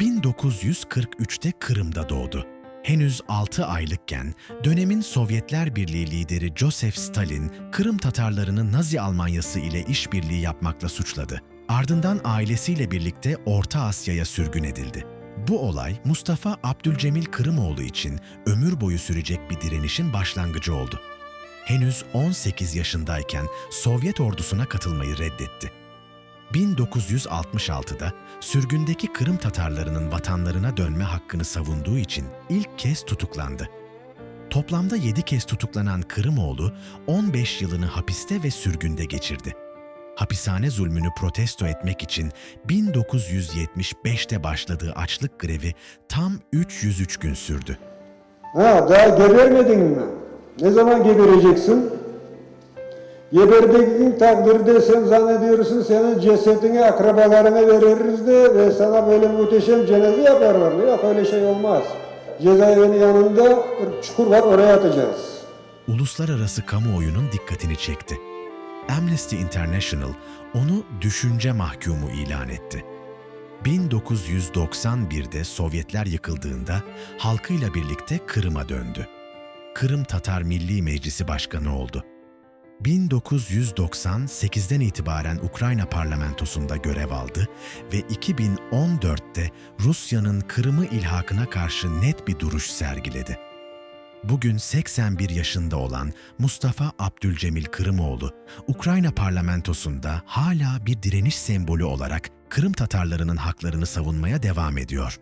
1943'te Kırım'da doğdu. Henüz 6 aylıkken dönemin Sovyetler Birliği lideri Joseph Stalin, Kırım Tatarlarını Nazi Almanyası ile işbirliği yapmakla suçladı. Ardından ailesiyle birlikte Orta Asya'ya sürgün edildi. Bu olay Mustafa Abdülcemil Kırımoğlu için ömür boyu sürecek bir direnişin başlangıcı oldu. Henüz 18 yaşındayken Sovyet ordusuna katılmayı reddetti. 1966'da sürgündeki Kırım Tatarlarının vatanlarına dönme hakkını savunduğu için ilk kez tutuklandı. Toplamda 7 kez tutuklanan Kırımoğlu 15 yılını hapiste ve sürgünde geçirdi. Hapishane zulmünü protesto etmek için 1975'te başladığı açlık grevi tam 303 gün sürdü. Ha daha gebermedin mi? Ne zaman gebereceksin? Geberdiğin takdirde sen zannediyorsun senin cesedini akrabalarına veririz de ve sana böyle muhteşem cenaze yaparlar. Yok öyle şey olmaz. Cezaevinin yanında çukur var oraya atacağız. uluslararası kamuoyunun dikkatini çekti. Amnesty International onu düşünce mahkumu ilan etti. 1991'de Sovyetler yıkıldığında halkıyla birlikte Kırım'a döndü. Kırım Tatar Milli Meclisi Başkanı oldu. 1998'den itibaren Ukrayna parlamentosunda görev aldı ve 2014'te Rusya'nın Kırım'ı ilhakına karşı net bir duruş sergiledi. Bugün 81 yaşında olan Mustafa Abdülcemil Kırımoğlu, Ukrayna parlamentosunda hala bir direniş sembolü olarak Kırım Tatarlarının haklarını savunmaya devam ediyor.